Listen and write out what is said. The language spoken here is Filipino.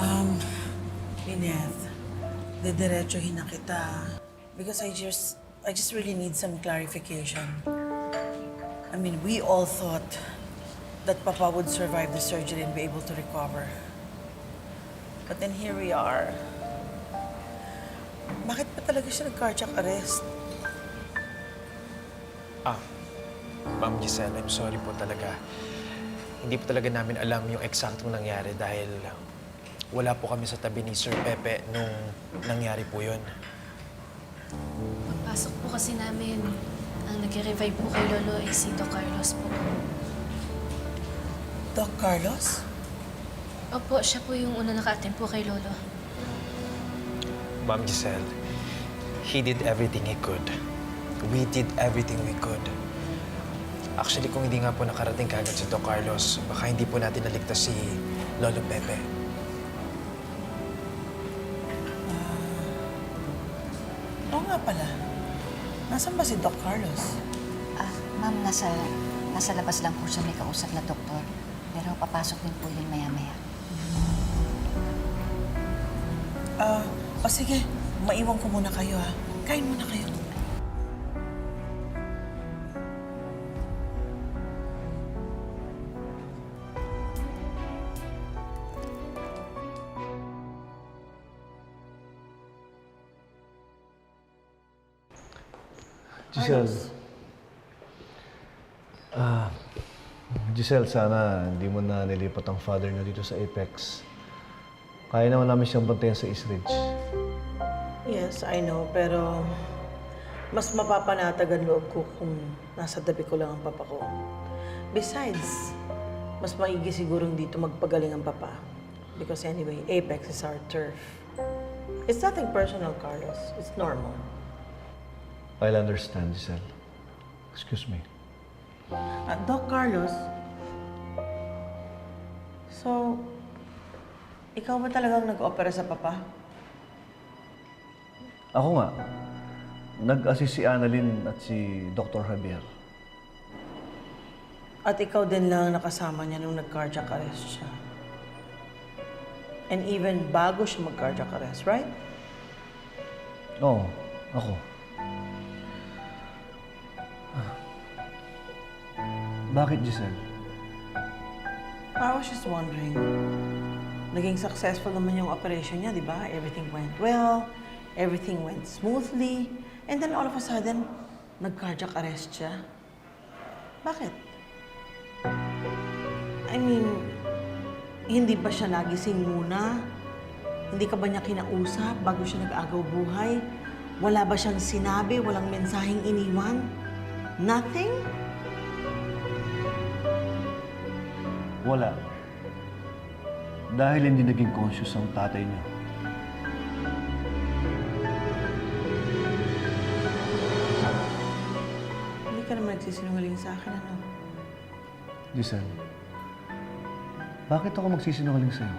Um, Lineth, didiretsuhin na kita. Because I just, I just really need some clarification. I mean, we all thought that Papa would survive the surgery and be able to recover. But then here we are. Bakit pa talaga siya nag-cardiac arrest? Ah, Ma'am Giselle, I'm sorry po talaga. Hindi po talaga namin alam yung eksaktong nangyari dahil wala po kami sa tabi ni Sir Pepe nung nangyari po yun. Pagpasok po kasi namin, ang nag-revive po kay Lolo ay si Doc Carlos po. Doc Carlos? Opo, siya po yung una naka-attend po kay Lolo. Ma'am Giselle, he did everything he could. We did everything we could. Actually, kung hindi nga po nakarating kagad si Doc Carlos, baka hindi po natin naligtas si Lolo Pepe. Nga pala. Nasaan ba si Doc Carlos? Ah, ma'am, nasa, nasa labas lang po siya may kausap na doktor. Pero papasok din po yun maya-maya. Ah, o sige. Maiwan ko muna kayo ha. Kain muna kayo. Giselle. Ah, Giselle, sana hindi mo na nilipat ang father na dito sa Apex. Kaya naman namin siyang bantayan sa East Ridge. Yes, I know. Pero mas mapapanatag ang loob ko kung nasa tabi ko lang ang papa ko. Besides, mas maigi sigurong dito magpagaling ang papa. Because anyway, Apex is our turf. It's nothing personal, Carlos. It's normal. I'll understand, Giselle. Excuse me. Ah, Doc Carlos, so, ikaw ba talagang nag-opera sa papa? Ako nga, nag-assist si Annalyn at si Dr. Javier. At ikaw din lang ang nakasama niya nung nag-cardiac arrest siya. And even bago siya mag-cardiac arrest, right? Oo, ako. Bakit, Giselle? I was just wondering. Naging successful naman yung operation niya, di ba? Everything went well, everything went smoothly, and then all of a sudden, nag-cardiac arrest siya. Bakit? I mean, hindi ba siya nagising muna? Hindi ka ba niya kinausap bago siya nag-agaw buhay? Wala ba siyang sinabi? Walang mensaheng iniwan? Nothing? Wala. Dahil hindi naging conscious ang tatay niya. Hindi ka naman nagsisinungaling sa akin, ano? Giselle, bakit ako magsisinungaling sa'yo?